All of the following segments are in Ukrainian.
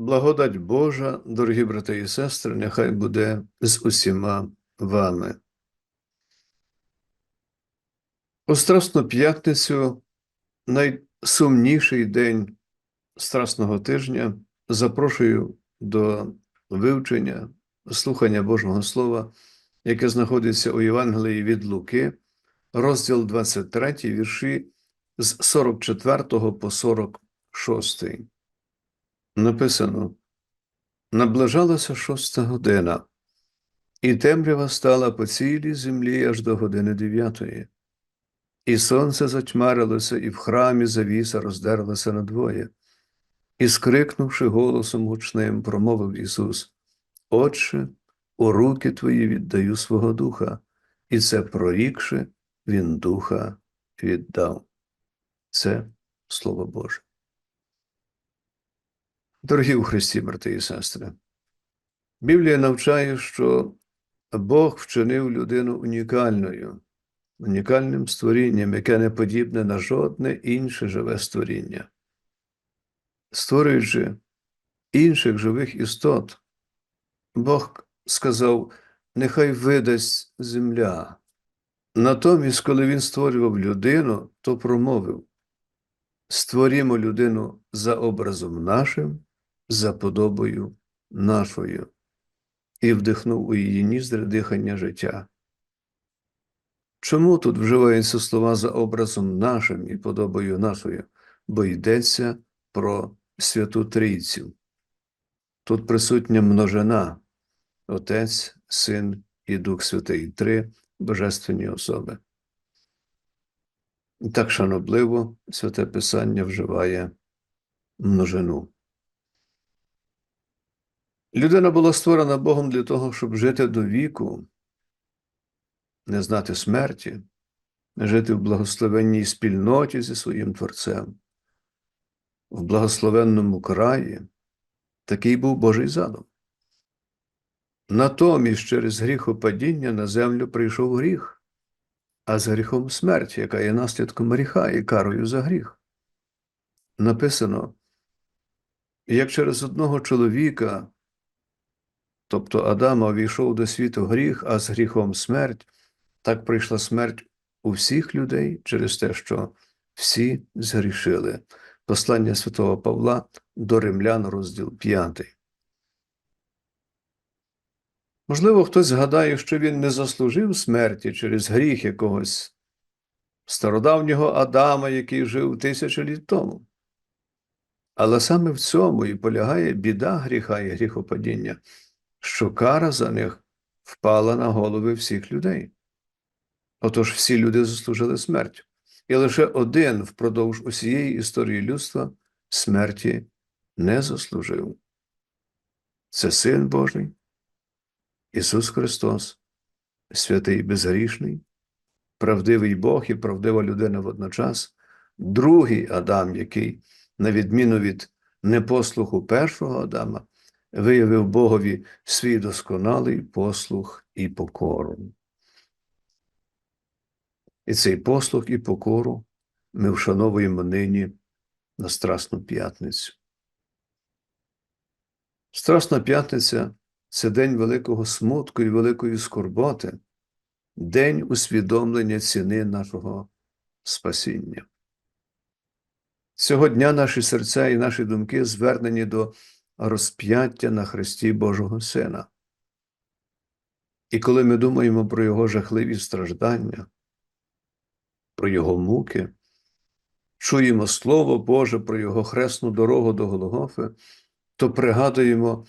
Благодать Божа, дорогі брати і сестри, нехай буде з усіма вами. У Страсну п'ятницю, найсумніший день Страсного тижня, запрошую до вивчення, слухання Божого Слова, яке знаходиться у Євангелії від Луки, розділ 23, вірші з 44 по 46. Написано: Наближалася шоста година, і темрява стала по цілій землі аж до години дев'ятої. І сонце затьмарилося, і в храмі завіса роздерлася надвоє. І, скрикнувши голосом гучним, промовив Ісус: Отче, у руки твої віддаю свого духа, і це прорікши, Він духа віддав. Це Слово Боже. Дорогі у Христі, брати і сестри, Біблія навчає, що Бог вчинив людину унікальною, унікальним створінням, яке не подібне на жодне інше живе створіння. Створюючи інших живих істот, Бог сказав, нехай видасть земля. Натомість, коли він створював людину, то промовив: створімо людину за образом нашим, за подобою нашою, і вдихнув у її ніздри дихання життя. Чому тут вживаються слова за образом нашим і подобою нашою? Бо йдеться про Святу Трійцю. Тут присутня множина Отець, Син і Дух Святий, три божественні особи. Так шанобливо святе Писання вживає множину. Людина була створена Богом для того, щоб жити до віку, не знати смерті, жити в благословенній спільноті зі своїм Творцем, в благословенному краї. Такий був Божий задум. Натомість через гріхопадіння на землю прийшов гріх, а з гріхом смерть, яка є наслідком гріха і карою за гріх. Написано, як через одного чоловіка, тобто Адама, війшов до світу гріх, а з гріхом смерть, так прийшла смерть у всіх людей через те, що всі згрішили. Послання святого Павла до Римлян, розділ 5. Можливо, хтось згадає, що він не заслужив смерті через гріх якогось стародавнього Адама, який жив тисячі літ тому. Але саме в цьому і полягає біда гріха і гріхопадіння, що кара за них впала на голови всіх людей. Отож всі люди заслужили смерть, і лише один впродовж усієї історії людства смерті не заслужив. Це Син Божий. Ісус Христос, святий безгрішний, правдивий Бог і правдива людина водночас, другий Адам, який, на відміну від непослуху першого Адама, виявив Богові свій досконалий послух і покору. І цей послух і покору ми вшановуємо нині на Страсну п'ятницю. Страсна п'ятниця це день великого смутку і великої скорботи, день усвідомлення ціни нашого спасіння. Цього дня наші серця і наші думки звернені до розп'яття на Христі Божого Сина. І коли ми думаємо про Його жахливі страждання, про Його муки, чуємо Слово Боже про Його хресну дорогу до Голгофи, то пригадуємо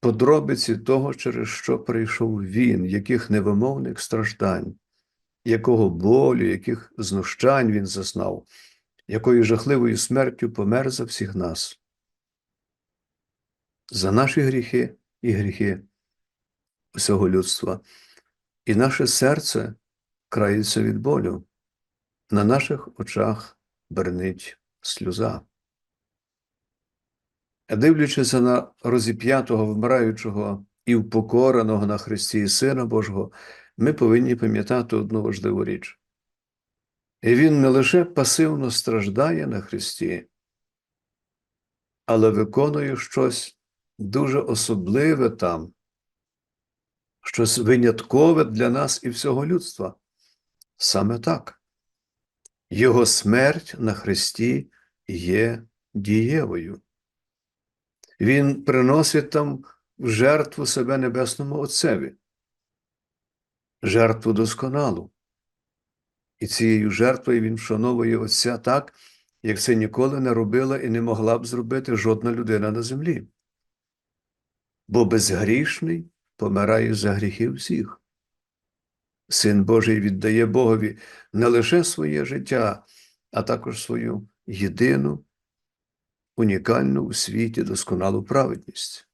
подробиці того, через що прийшов він, яких невимовних страждань, якого болю, яких знущань він зазнав, якою жахливою смертю помер за всіх нас. За наші гріхи і гріхи усього людства, і наше серце крається від болю, на наших очах бернить сльоза. Дивлячись на розіп'ятого, вмираючого і впокореного на Христі Сина Божого, ми повинні пам'ятати одну важливу річ. І Він не лише пасивно страждає на Христі, але виконує щось дуже особливе там, щось виняткове для нас і всього людства. Саме так. Його смерть на Христі є дієвою. Він приносить там в жертву себе Небесному Отцеві, жертву досконалу. І цією жертвою він вшановує Отця так, як це ніколи не робила і не могла б зробити жодна людина на землі. Бо безгрішний помирає за гріхи всіх. Син Божий віддає Богові не лише своє життя, а також свою єдину, унікальну у світі досконалу праведність.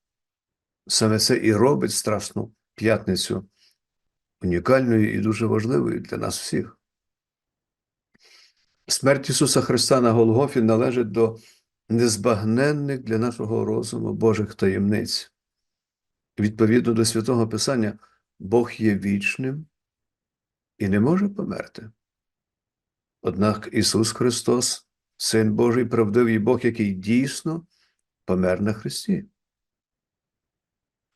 Саме це і робить Страсну п'ятницю унікальною і дуже важливою для нас всіх. Смерть Ісуса Христа на Голгофі належить до незбагненних для нашого розуму Божих таємниць. Відповідно до святого Писання, Бог є вічним і не може померти. Однак Ісус Христос, Син Божий, правдивий Бог, який дійсно помер на Христі.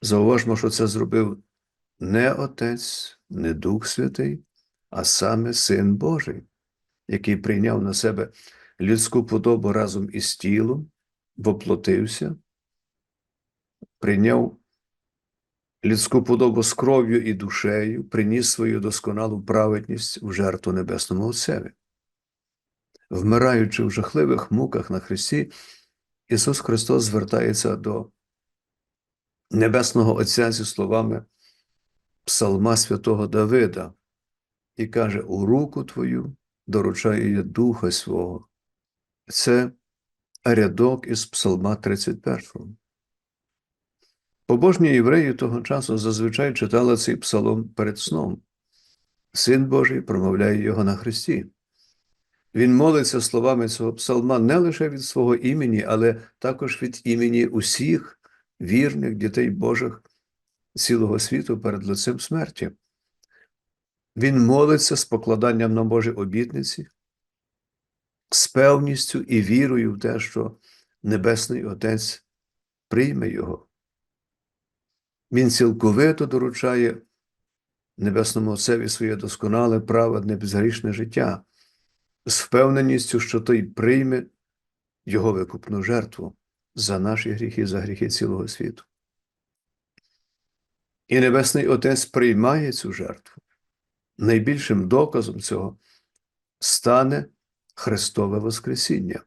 Зауважмо, що це зробив не Отець, не Дух Святий, а саме Син Божий, який прийняв на себе людську подобу разом із тілом, воплотився, прийняв людську подобу з кров'ю і душею, приніс свою досконалу праведність в жертву Небесному Отцеві. Вмираючи в жахливих муках на Христі, Ісус Христос звертається до Небесного Отця зі словами Псалма святого Давида і каже: У руку Твою доручаю я Духа свого. Це рядок із Псалма 31. Побожні євреї того часу зазвичай читали цей псалом перед сном. Син Божий промовляє його на Христі. Він молиться словами цього псалма не лише від свого імені, але також від імені усіх вірних дітей Божих цілого світу перед лицем смерті. Він молиться з покладанням на Божі обітниці, з певністю і вірою в те, що Небесний Отець прийме його. Він цілковито доручає Небесному Отцеві своє досконале, праведне, безгрішне життя, з впевненістю, що той прийме його викупну жертву за наші гріхи, за гріхи цілого світу. І Небесний Отець приймає цю жертву. Найбільшим доказом цього стане Христове Воскресіння.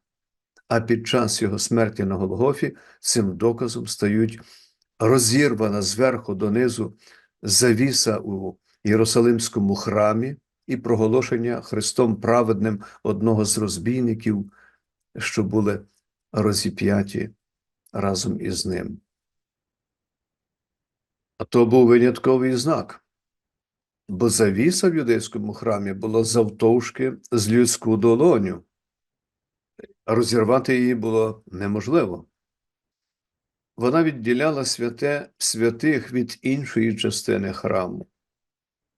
А під час його смерті на Голгофі цим доказом стають розірвана зверху донизу завіса у Єрусалимському храмі і проголошення Христом праведним одного з розбійників, що були розіп'яті разом із ним. А то був винятковий знак, бо завіса в юдейському храмі була завтовшки з людську долоню. Розірвати її було неможливо. Вона відділяла святе святих від іншої частини храму,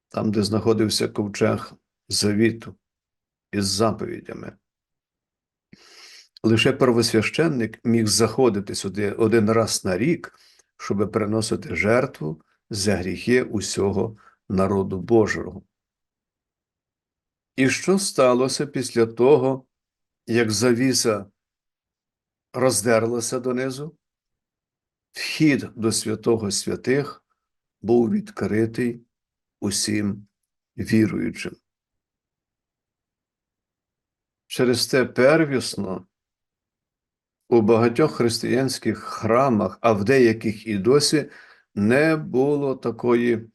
там, де знаходився ковчег завіту із заповідями. Лише первосвященник міг заходити сюди один раз на рік, щоб приносити жертву за гріхи усього народу Божого. І що сталося після того, як завіса роздерлася донизу? Вхід до святого святих був відкритий усім віруючим. Через те первісно у багатьох християнських храмах, а в деяких і досі, не було такої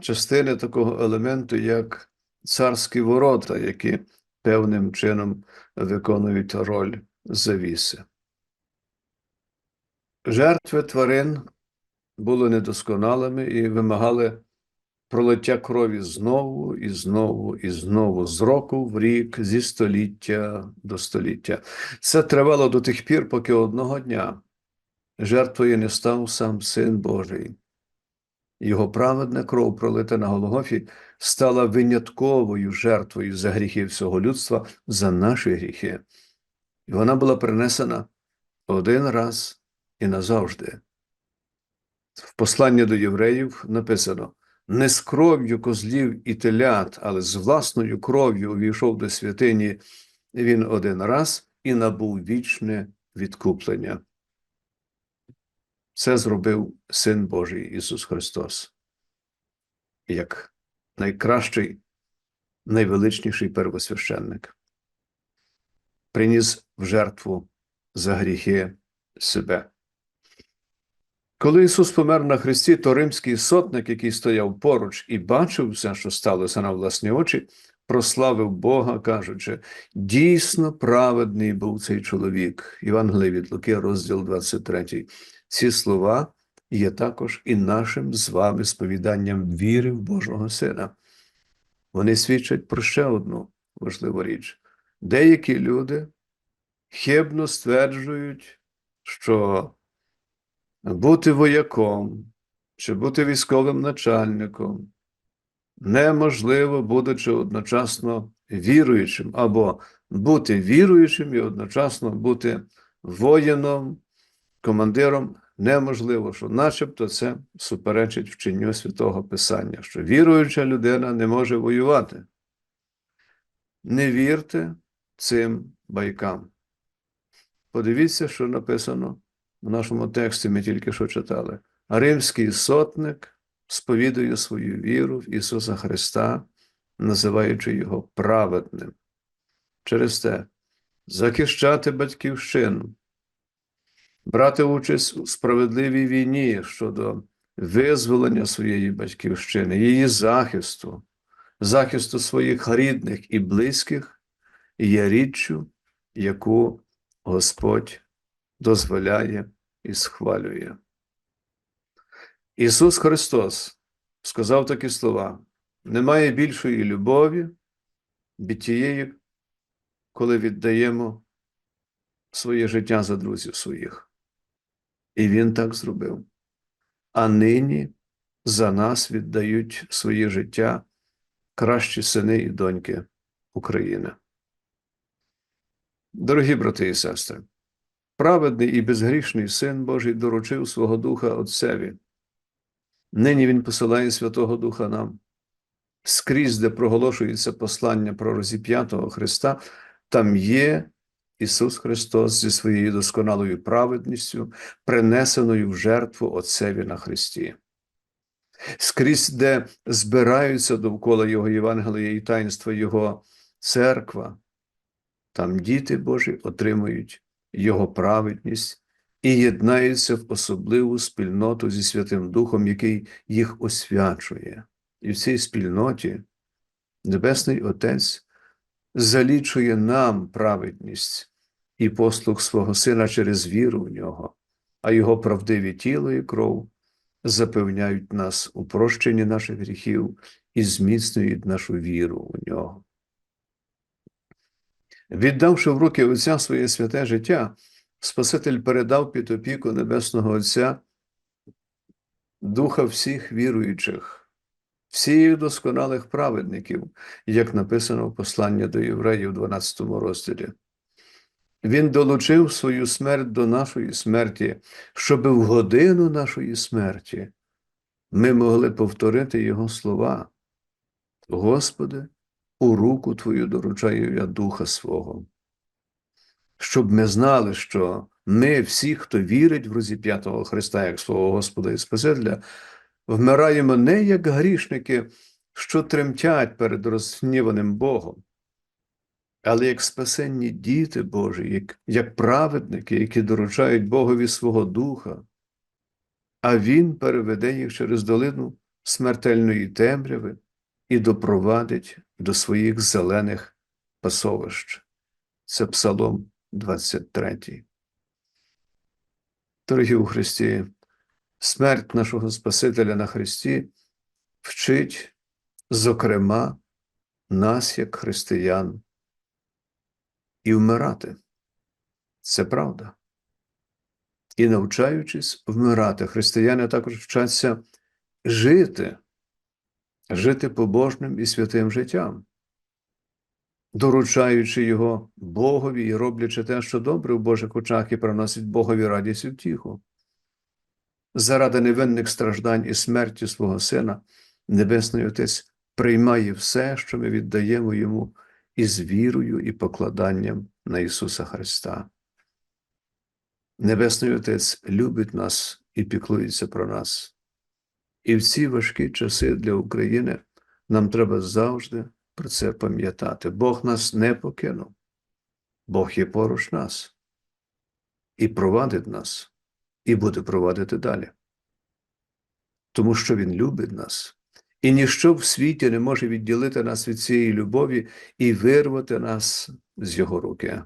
частини такого елементу, як царські ворота, які певним чином виконують роль завіси. Жертви тварин були недосконалими і вимагали пролиття крові знову і знову і знову, з року в рік, зі століття до століття. Це тривало до тих пір, поки одного дня жертвою не став сам Син Божий. Його праведна кров, пролита на Голгофі, стала винятковою жертвою за гріхи всього людства, за наші гріхи. І вона була принесена один раз і назавжди. В посланні до євреїв написано: не з кров'ю козлів і телят, але з власною кров'ю увійшов до святині він один раз і набув вічне відкуплення. Це зробив Син Божий Ісус Христос, як найкращий, найвеличніший первосвященник. Приніс в жертву за гріхи себе. Коли Ісус помер на Христі, то римський сотник, який стояв поруч і бачив все, що сталося на власні очі, прославив Бога, кажучи: дійсно праведний був цей чоловік. Євангеліє від Луки, розділ 23. Ці слова є також і нашим з вами сповіданням віри в Божого Сина. Вони свідчать про ще одну важливу річ. Деякі люди хибно стверджують, що бути вояком чи бути військовим начальником неможливо, будучи одночасно віруючим, або бути віруючим і одночасно бути воїном, командиром неможливо, що начебто це суперечить вченню святого Писання, що віруюча людина не може воювати. Не вірте цим байкам. Подивіться, що написано в нашому тексті, ми тільки що читали. Римський сотник сповідує свою віру в Ісуса Христа, називаючи Його праведним. Через те захищати батьківщину, брати участь у справедливій війні щодо визволення своєї батьківщини, її захисту, захисту своїх рідних і близьких є річчю, яку Господь дозволяє і схвалює. Ісус Христос сказав такі слова: немає більшої любові від тієї, коли віддаємо своє життя за друзів своїх. І Він так зробив. А нині за нас віддають своє життя кращі сини і доньки України. Дорогі брати і сестри, праведний і безгрішний Син Божий доручив свого Духа Отцеві. Нині Він посилає Святого Духа нам. Скрізь, де проголошується послання про розіп'ятого Христа, там є Ісус Христос зі своєю досконалою праведністю, принесеною в жертву Отцеві на Христі. Скрізь, де збираються довкола Його Євангелія і таїнства Його церква, там діти Божі отримують Його праведність і єднаються в особливу спільноту зі Святим Духом, який їх освячує. І в цій спільноті Небесний Отець залічує нам праведність і послуг свого Сина через віру в нього, а Його правдиві тіло і кров запевняють нас у прощенні наших гріхів і зміцнюють нашу віру у нього. Віддавши в руки Отця своє святе життя, Спаситель передав під опіку Небесного Отця духа всіх віруючих, всіх досконалих праведників, як написано в посланні до євреїв, 12 розділі. Він долучив свою смерть до нашої смерті, щоб в годину нашої смерті ми могли повторити Його слова. Господи, у руку Твою доручаю я Духа свого. Щоб ми знали, що ми, всі, хто вірить в розіп'ятого Христа як свого Господа і Спасителя, вмираємо не як грішники, що тремтять перед розгніваним Богом, але як спасенні діти Божі, як, як праведники, які доручають Богові свого Духа, а Він переведе їх через долину смертельної темряви і допровадить до своїх зелених пасовищ. Це Псалом 23. Дорогі у Христі, смерть нашого Спасителя на Христі вчить, зокрема, нас, як християн, і вмирати. Це правда. І навчаючись вмирати, християни також вчаться жити, жити побожним і святим життям. доручаючи його Богові і роблячи те, що добре в Божих очах, і приносить Богові радість і втіху. Заради невинних страждань і смерті свого Сина, Небесний Отець приймає все, що ми віддаємо йому із вірою і покладанням на Ісуса Христа. Небесний Отець любить нас і піклується про нас. І в ці важкі часи для України нам треба завжди про це пам'ятати. Бог нас не покинув, Бог є поруч нас і провадить нас, і буде провадити далі. Тому що Він любить нас, і ніщо в світі не може відділити нас від цієї любові і вирвати нас з Його руки.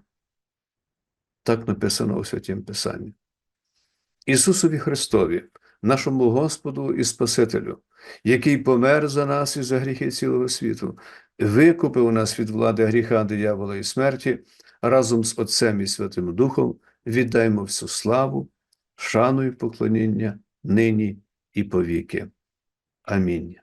Так написано у Святім Писанні. Ісусові Христові, нашому Господу і Спасителю, який помер за нас і за гріхи цілого світу, викупив нас від влади гріха, диявола і смерті, разом з Отцем і Святим Духом віддаймо всю славу, шану і поклоніння нині і повіки. Амінь.